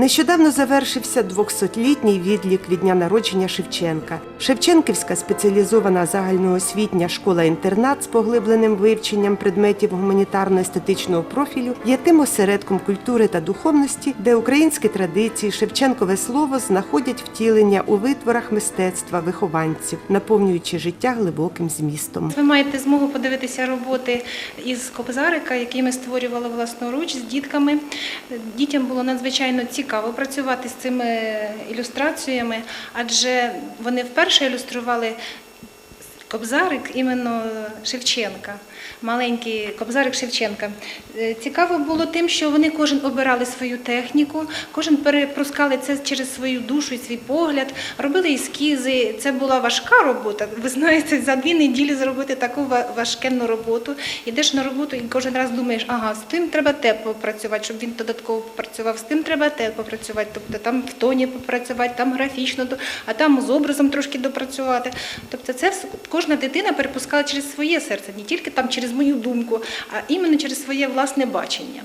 Нещодавно завершився 200-літній відлік від дня народження Шевченка. Шевченківська спеціалізована загальноосвітня школа-інтернат з поглибленим вивченням предметів гуманітарно-естетичного профілю є тим осередком культури та духовності, де українські традиції, Шевченкове слово знаходять втілення у витворах мистецтва вихованців, наповнюючи життя глибоким змістом. Ви маєте змогу подивитися роботи із Кобзарика, які ми створювали власноруч з дітками. Дітям було надзвичайно цікаво працювати з цими ілюстраціями, адже вони вперше ілюстрували Кобзарик іменно Шевченка, маленький Кобзарик Шевченка. Е, Цікаво було тим, що вони кожен обирали свою техніку, кожен перепускали це через свою душу і свій погляд, робили ескізи. Це була важка робота. Ви знаєте, за дві неділі зробити таку ва- важкенну роботу. Йдеш на роботу і кожен раз думаєш, ага, з тим треба те попрацювати, щоб він додатково попрацював, з тим треба те попрацювати, тобто там в тоні попрацювати, там графічно, а там з образом трошки допрацювати. Тобто це все- кожна дитина перепускала через своє серце, не тільки там через мою думку, а іменно через своє власне бачення.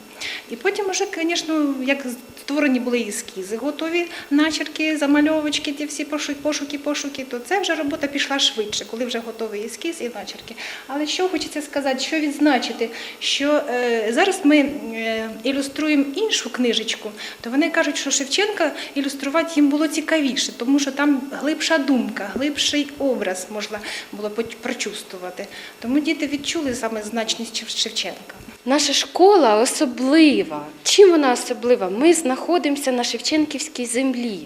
І потім вже, звісно, як створені були ескізи, готові начерки, замальовочки, ті всі пошуки, пошуки, то це вже робота пішла швидше, коли вже готовий ескіз і начерки. Але що хочеться сказати, що відзначити, що е, зараз ми е, ілюструємо іншу книжечку, то вони кажуть, що Шевченка ілюструвати їм було цікавіше, тому що там глибша думка, глибший образ можна було поч- прочувствувати. Тому діти відчули саме значність Шевченка. Наша школа особлива. Чим вона особлива? Ми знаходимося на Шевченківській землі.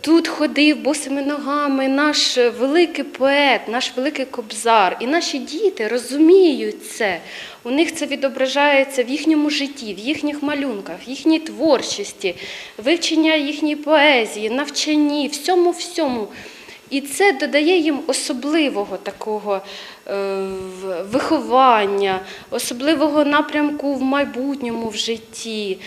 Тут ходив босими ногами наш великий поет, наш великий кобзар. І наші діти розуміють це. У них це відображається в їхньому житті, в їхніх малюнках, в їхній творчості, вивчення їхньої поезії, навчанні, всьому всьому. І це додає їм особливого такого е, виховання, особливого напрямку в майбутньому в житті,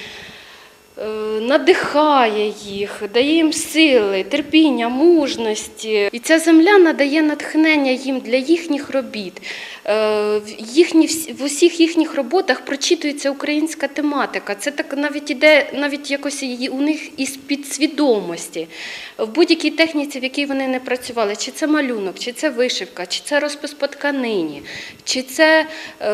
надихає їх, дає їм сили, терпіння, мужності. І ця земля надає натхнення їм для їхніх робіт. Е, в усіх їхніх роботах прочитується українська тематика. Це так навіть іде навіть якось у них із підсвідомості. В будь-якій техніці, в якій вони не працювали, чи це малюнок, чи це вишивка, чи це розпис по тканині, чи це е,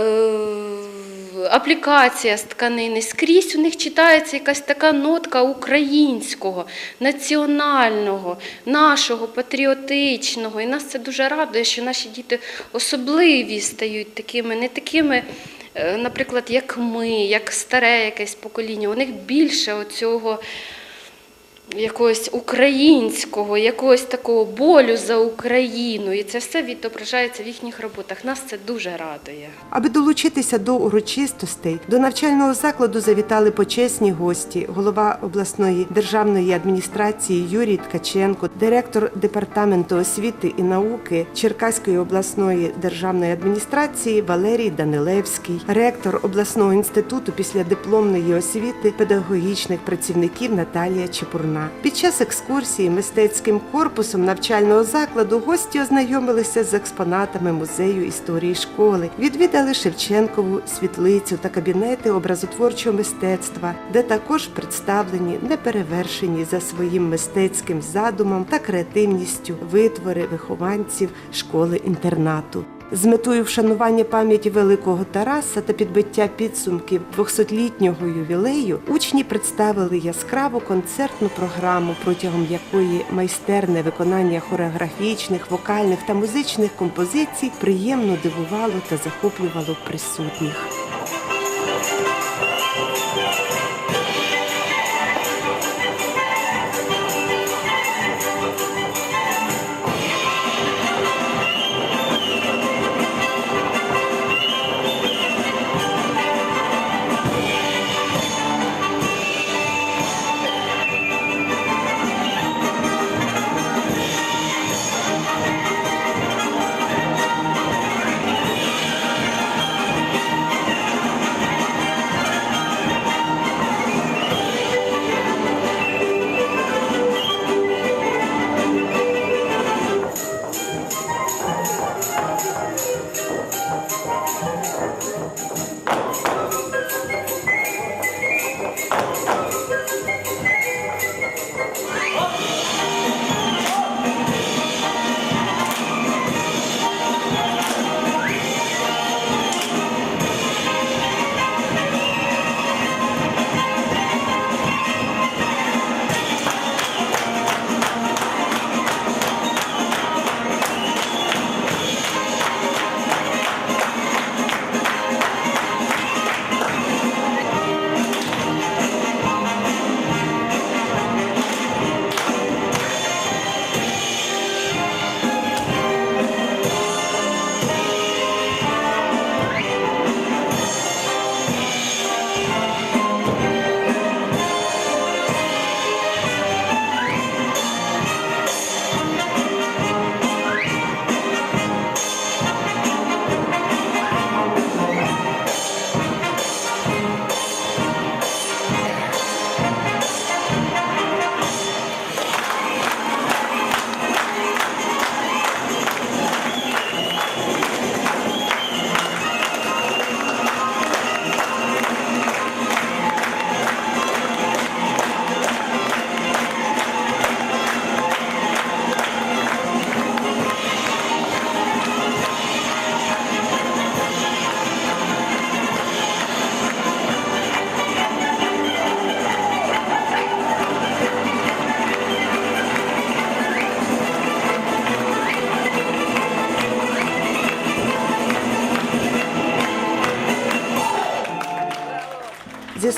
аплікація з тканини. Скрізь у них читається якась така нотка українського, національного, нашого, патріотичного. І нас це дуже радує, що наші діти особливі стають такими, не такими. е, Наприклад, як ми, як старе якесь покоління, у них більше оцього якогось українського, якогось такого болю за Україну. І це все відображається в їхніх роботах. Нас це дуже радує. Аби долучитися до урочистостей, до навчального закладу завітали почесні гості, голова обласної державної адміністрації Юрій Ткаченко, директор департаменту освіти і науки Черкаської обласної державної адміністрації Валерій Данилевський, ректор обласного інституту післядипломної освіти педагогічних працівників Наталія Чепурна. Під час екскурсії мистецьким корпусом навчального закладу гості ознайомилися з експонатами музею історії школи, відвідали Шевченкову світлицю та кабінети образотворчого мистецтва, де також представлені неперевершені за своїм мистецьким задумом та креативністю витвори вихованців школи-інтернату. З метою вшанування пам'яті великого Тараса та підбиття підсумків 200-літнього ювілею учні представили яскраву концертну програму, протягом якої майстерне виконання хореографічних, вокальних та музичних композицій приємно дивувало та захоплювало присутніх.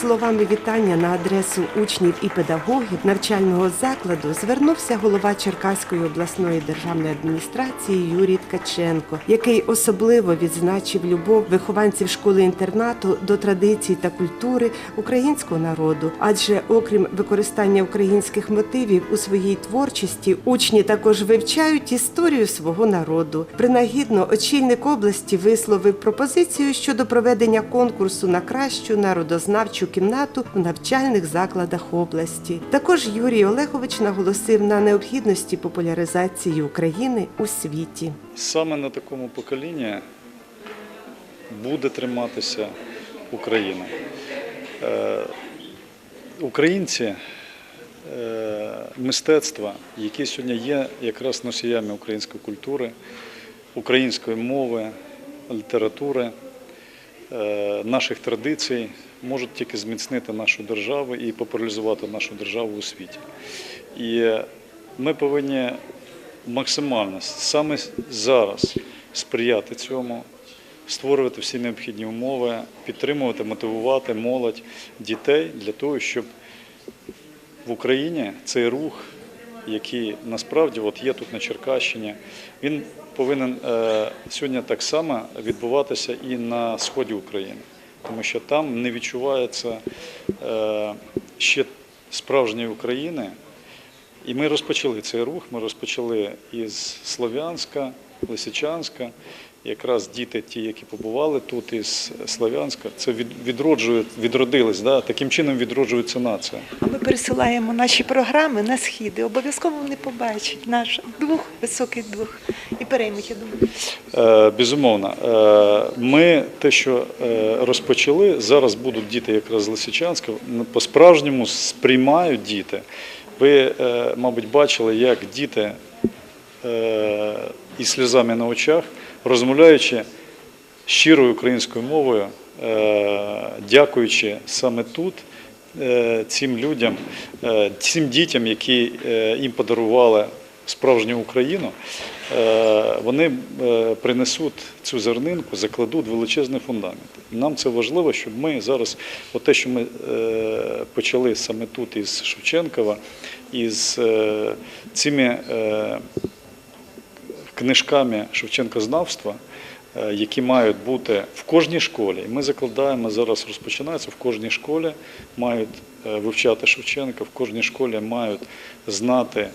Словами вітання на адресу учнів і педагогів навчального закладу звернувся голова Черкаської обласної державної адміністрації Юрій Ткаченко, який особливо відзначив любов вихованців школи-інтернату до традицій та культури українського народу. Адже, окрім використання українських мотивів у своїй творчості, учні також вивчають історію свого народу. Принагідно очільник області висловив пропозицію щодо проведення конкурсу на кращу народознавчу кімнату в навчальних закладах області. Також Юрій Олегович наголосив на необхідності популяризації України у світі. Саме на такому поколінні буде триматися Україна. Е, Українці е, мистецтва, які сьогодні є якраз носіями української культури, української мови, літератури, е, наших традицій, можуть тільки зміцнити нашу державу і популяризувати нашу державу у світі. І ми повинні максимально саме зараз сприяти цьому, створювати всі необхідні умови, підтримувати, мотивувати молодь, дітей для того, щоб в Україні цей рух, який насправді от є тут на Черкащині, він повинен е, сьогодні так само відбуватися і на сході України, тому що там не відчувається е, ще справжньої України. І ми розпочали цей рух. Ми розпочали із Слов'янська, Лисичанська. Якраз діти, ті, які побували тут із Слов'янська, це від, відроджують, відродились. Да? Таким чином відроджується нація. А Ми пересилаємо наші програми на схід. і Обов'язково вони побачать наш дух, високий дух і переймуть, я думаю. Е, Безумовно, Е, ми те, що е, розпочали, зараз будуть діти якраз з Лисичанська, по-справжньому сприймають діти. Ви, мабуть, бачили, як діти із сльозами на очах, розмовляючи щирою українською мовою, е, дякуючи саме тут е, цим людям, е, цим дітям, які їм подарували справжню Україну, вони принесуть цю зернинку, закладуть величезний фундамент. Нам це важливо, щоб ми зараз, от те, що ми почали саме тут із Шевченкова, із цими книжками Шевченкознавства, е, які мають бути в кожній школі. І Ми закладаємо зараз, розпочинається в кожній школі, мають е, вивчати Шевченка, в кожній школі мають знати,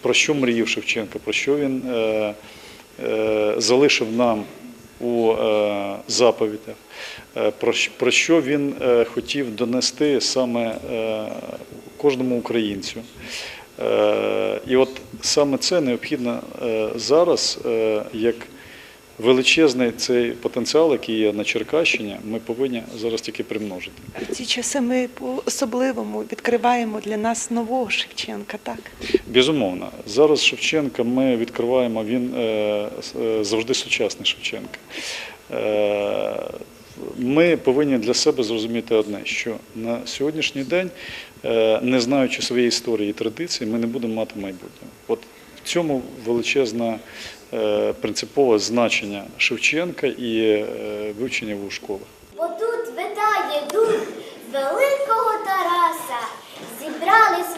про що мріяв Шевченко, про що він е, залишив нам у заповідях, про, що він хотів донести саме кожному українцю. І от саме це необхідно е, зараз, е, як величезний цей потенціал, який є на Черкащині, ми повинні зараз тільки примножити. В ці часи ми по-особливому відкриваємо для нас нового Шевченка, так? Безумовно, зараз Шевченка ми відкриваємо, він е, завжди сучасний Шевченка. Ми повинні для себе зрозуміти одне, що на сьогоднішній день, е, не знаючи своєї історії і традиції, ми не будемо мати майбутнього. От в цьому величезне принципове значення Шевченка і е, вивчення у школах. Бо тут витає дух великого Тараса. Зібрались